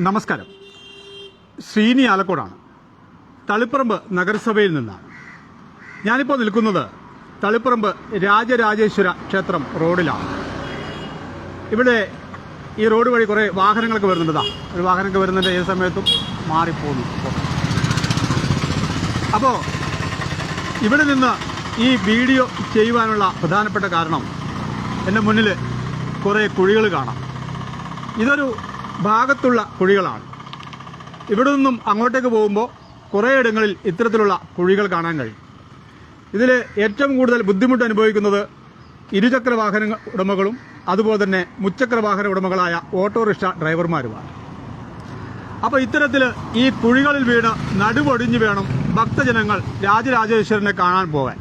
നമസ്കാരം. ശ്രീനി ആലക്കോടാണ്. തളിപ്പറമ്പ് നഗരസഭയിൽ നിന്നാണ്. ഞാനിപ്പോൾ നിൽക്കുന്നത് തളിപ്പറമ്പ് രാജരാജേശ്വര ക്ഷേത്രം റോഡിലാണ്. ഇവിടെ ഈ റോഡ് വഴി കുറേ വാഹനങ്ങളൊക്കെ വരുന്നുണ്ടതാ ഒരു വാഹനമൊക്കെ വരുന്നതിന്റെ ഏത് സമയത്തും മാറിപ്പോകുന്നു അപ്പോൾ ഇവിടെ നിന്ന് ഈ വീഡിയോ ചെയ്യുവാനുള്ള പ്രധാനപ്പെട്ട കാരണം എന്റെ മുന്നിൽ കുറേ കുഴികൾ കാണാം. ഇതൊരു ഭാഗത്തുള്ള കുഴികളാണ്. ഇവിടെ നിന്നും അങ്ങോട്ടേക്ക് പോകുമ്പോൾ കുറേയിടങ്ങളിൽ ഇത്തരത്തിലുള്ള കുഴികൾ കാണാൻ കഴിയും. ഇതിൽ ഏറ്റവും കൂടുതൽ ബുദ്ധിമുട്ട് അനുഭവിക്കുന്നത് ഇരുചക്ര വാഹന ഉടമകളും അതുപോലെ തന്നെ മുച്ചക്ര വാഹന ഉടമകളായ ഓട്ടോറിക്ഷ ഡ്രൈവർമാരുമാണ്. അപ്പോൾ ഇത്തരത്തിൽ ഈ കുഴികളിൽ വീണ് നടുവൊടിഞ്ഞു വേണം ഭക്തജനങ്ങൾ രാജരാജേശ്വരനെ കാണാൻ പോകാൻ.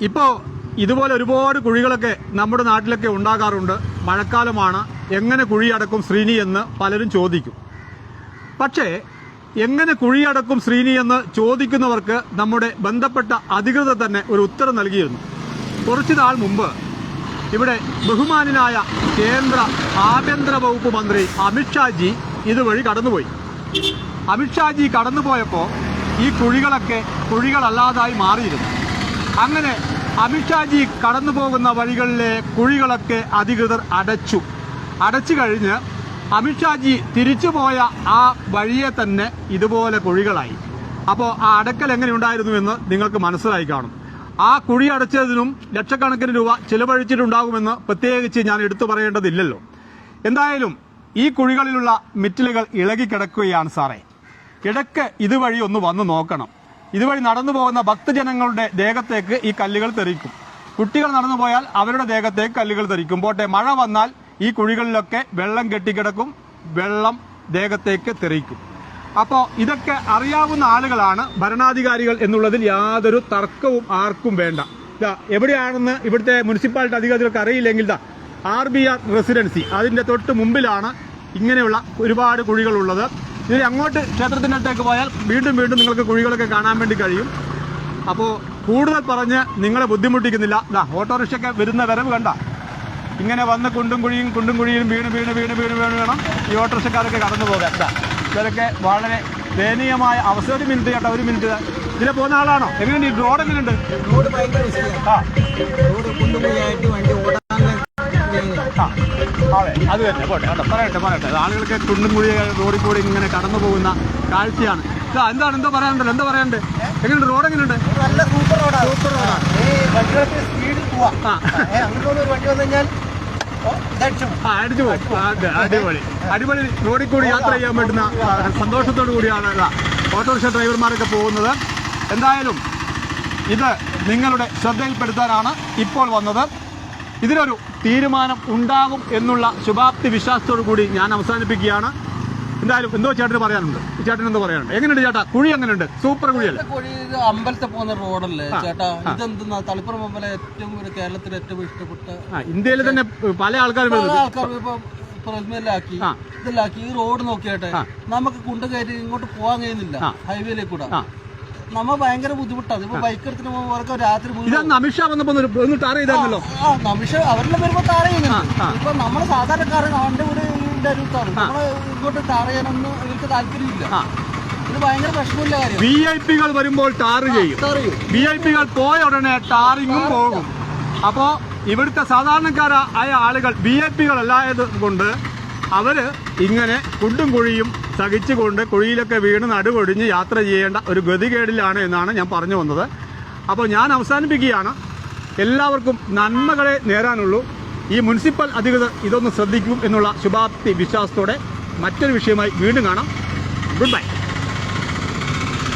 ഇപ്പോൾ ഇതുപോലെ ഒരുപാട് കുഴികളൊക്കെ നമ്മുടെ നാട്ടിലൊക്കെ ഉണ്ടാകാറുണ്ട്. മഴക്കാലമാണ്. എങ്ങനെ കുഴിയടക്കും ശ്രീനി എന്ന് പലരും ചോദിക്കും. പക്ഷേ എങ്ങനെ കുഴിയടക്കും ശ്രീനി എന്ന് ചോദിക്കുന്നവർക്ക് നമ്മുടെ ബന്ധപ്പെട്ട അധികൃതർ തന്നെ ഒരു ഉത്തരം നൽകിയിരുന്നു. കുറച്ചു നാൾ മുമ്പ് ഇവിടെ ബഹുമാനായ കേന്ദ്ര ആഭ്യന്തര വകുപ്പ് മന്ത്രി അമിത്ഷാജി ഇതുവഴി കടന്നുപോയി. അമിത്ഷാജി കടന്നുപോയപ്പോൾ ഈ കുഴികളൊക്കെ കുഴികളല്ലാതായി മാറിയിരുന്നു. അങ്ങനെ അമിത്ഷാജി കടന്നു പോകുന്ന വഴികളിലെ കുഴികളൊക്കെ അധികൃതർ അടച്ചു. അടച്ചു കഴിഞ്ഞ് അമിത്ഷാജി തിരിച്ചു പോയ ആ വഴിയെ തന്നെ ഇതുപോലെ കുഴികളായി. അപ്പോൾ ആ അടക്കൽ എങ്ങനെ ഉണ്ടായിരുന്നു എന്ന് നിങ്ങൾക്ക് മനസ്സിലായി കാണും. ആ കുഴി അടച്ചതിനും ലക്ഷക്കണക്കിന് രൂപ ചിലവഴിച്ചിട്ടുണ്ടാകുമെന്ന് പ്രത്യേകിച്ച് ഞാൻ എടുത്തു പറയേണ്ടതില്ലല്ലോ. എന്തായാലും ഈ കുഴികളിലുള്ള മിറ്റിലുകൾ ഇളകിക്കിടക്കുകയാണ് സാറേ. ഇടയ്ക്ക് ഇതുവഴി ഒന്ന് വന്ന് നോക്കണം. ഇതുവഴി നടന്നു പോകുന്ന ഭക്തജനങ്ങളുടെ ദേഹത്തേക്ക് ഈ കല്ലുകൾ തെറിക്കും. കുട്ടികൾ നടന്നു പോയാൽ അവരുടെ ദേഹത്തേക്ക് കല്ലുകൾ തെറിക്കും. പോട്ടെ മഴ വന്നാൽ ഈ കുഴികളിലൊക്കെ വെള്ളം കെട്ടിക്കിടക്കും വെള്ളം ദേഹത്തേക്ക് തെറിക്കും അപ്പോൾ ഇതൊക്കെ അറിയാവുന്ന ആളുകളാണ് ഭരണാധികാരികൾ എന്നുള്ളതിൽ യാതൊരു തർക്കവും ആർക്കും വേണ്ട. ഇതാ എവിടെയാണെന്ന് ഇവിടുത്തെ മുനിസിപ്പാലിറ്റി അധികാരികൾക്ക് അറിയില്ലെങ്കിൽ ഇതാ ആർ ബി ആർ റെസിഡൻസി അതിന്റെ തൊട്ട് മുമ്പിലാണ് ഇങ്ങനെയുള്ള ഒരുപാട് കുഴികളുള്ളത്. ഇതിൽ അങ്ങോട്ട് ക്ഷേത്രത്തിന്റെ അടുത്തേക്ക് പോയാൽ വീണ്ടും വീണ്ടും നിങ്ങൾക്ക് കുഴികളൊക്കെ കാണാൻ വേണ്ടി കഴിയും. അപ്പോൾ കൂടുതൽ പറഞ്ഞ് നിങ്ങളെ ബുദ്ധിമുട്ടിക്കുന്നില്ല. ഓട്ടോറിക്ഷയൊക്കെ വരുന്ന വരവ് കണ്ട. ഇങ്ങനെ വന്ന് കുണ്ടും കുഴിയും കുണ്ടും കുഴിയും വീണ് വീണ് വീണ് വീണ് വീണ് വേണം ഈ ഓട്ടോറിക്ഷക്കാരൊക്കെ കടന്നു പോകാൻ. ദാ ഇവരൊക്കെ വളരെ ദയനീയമായ അവസ്ഥ ഒരു മിനിറ്റ് കേട്ടോ ഒരു മിനിറ്റ്. ഇതിലെ പോകുന്ന ആളാണോ? എങ്ങനെയുണ്ട്? ഈ റോഡ് എങ്ങനെയുണ്ട്? ആ. അതെ അത് തന്നെ. പോട്ടെ കേട്ടോ പറയട്ടെ പറയട്ടെ. ആളുകൾക്ക് കുണ്ടും കുഴി റോഡിൽ കൂടി ഇങ്ങനെ കടന്നു പോകുന്ന കാഴ്ചയാണ്. എന്താണ്? എന്തോ പറയാനുണ്ടല്ലോ? എന്താ പറയാനുണ്ട്? എങ്ങനെയുണ്ട്? റോഡ് എങ്ങനെയുണ്ട്? നല്ല സൂപ്പർ റോഡാണ്. സൂപ്പർ റോഡാണ്. വണ്ടികൾക്ക് സ്പീഡിൽ പോവാം. ആ. ഏ, ഒരു വണ്ടി വന്നു കഴിഞ്ഞാൽ ഓ, ഇതടിച്ചു പോകും. ആ അടിപൊളി. അടിപൊളി റോഡിൽ കൂടി യാത്ര ചെയ്യാൻ പറ്റുന്ന സന്തോഷത്തോടു കൂടിയാണ് ഓട്ടോറിക്ഷ ഡ്രൈവർമാരൊക്കെ പോകുന്നത്. എന്തായാലും ഇത് നിങ്ങളുടെ ശ്രദ്ധയിൽപ്പെടുത്താനാണ് ഇപ്പോൾ വന്നത്. ഇതിനൊരു തീരുമാനം ഉണ്ടാകും എന്നുള്ള ശുഭാപ്തി വിശ്വാസത്തോടു കൂടി ഞാൻ അവസാനിപ്പിക്കുകയാണ്. എന്തായാലും എന്തോ ചേട്ടന് പറയാനുണ്ട്. ചേട്ടൻ എന്തോ പറയാനുണ്ട്. എങ്ങനെയുണ്ട് ചേട്ടാ? കുഴി എങ്ങനെയുണ്ട്? സൂപ്പർ കുഴിയല്ലേ? അമ്പലത്തെ കുഴി ഇത് അമ്പലത്തിൽ പോകുന്ന റോഡല്ലേ ചേട്ടാ? ഇതെന്താ തളിപ്പുറം അമ്പലം ഏറ്റവും ഒരു കേരളത്തിൽ ഏറ്റവും ഇഷ്ടപ്പെട്ട ഇന്ത്യയിൽ തന്നെ പല ആൾക്കാരും പല. ആൾക്കാർ ഇപ്പൊ. ഇതിലാക്കി ഈ റോഡ് നോക്കിയാട്ടെ നമുക്ക് കുണ്ട് കയറ്റി ഇങ്ങോട്ട് പോകാൻ കഴിയുന്നില്ല. ഹൈവേയിലേക്ക് കൂടെ. നമ്മ ഭയങ്കര ബുദ്ധിമുട്ടാണ് ഇപ്പൊ ബൈക്ക് എടുത്തിട്ട് പോകുമ്പോൾ രാത്രി അമിത്ഷാ വന്നപ്പോ ഒന്ന് ടാർ ചെയ്തായിരുന്നല്ലോ. അമിഷ അവരുടെ വരുമ്പോ ടാർ. ചെയ്യുന്നുണ്ട്. ഇപ്പൊ നമ്മൾ സാധാരണക്കാരൻ അവന്റെ കൂടെ നമ്മൾ ഇങ്ങോട്ട് ടാർ ചെയ്യാനൊന്നും ഇവർക്ക് താല്പര്യമില്ല. ഇത് ഭയങ്കര പ്രശ്നമില്ല കാര്യം. വി ഐ പികൾ വരുമ്പോൾ ടാർ ചെയ്യും. വി ഐ പികൾ പോയ ഉടനെ ടാറിങ്ങും പോകും. അപ്പോ ഇവിടുത്തെ സാധാരണക്കാരായ ആളുകൾ വി ഐ പികൾ അല്ലായത് കൊണ്ട് അവർ ഇങ്ങനെ കുണ്ടും കുഴിയും സഹിച്ചുകൊണ്ട് കുഴിയിലൊക്കെ വീണ് നടുവൊടിഞ്ഞ് യാത്ര ചെയ്യേണ്ട ഒരു ഗതികേടിലാണ് എന്നാണ് ഞാൻ പറഞ്ഞു വന്നത്. അപ്പോൾ ഞാൻ അവസാനിപ്പിക്കുകയാണ്. എല്ലാവർക്കും നന്മകളെ നേരാനുള്ളൂ. ഈ മുനിസിപ്പൽ അധികൃതർ ഇതൊന്ന് ശ്രദ്ധിക്കും എന്നുള്ള ശുഭാപ്തി വിശ്വാസത്തോടെ മറ്റൊരു വിഷയമായി വീണ്ടും കാണാം. Good bye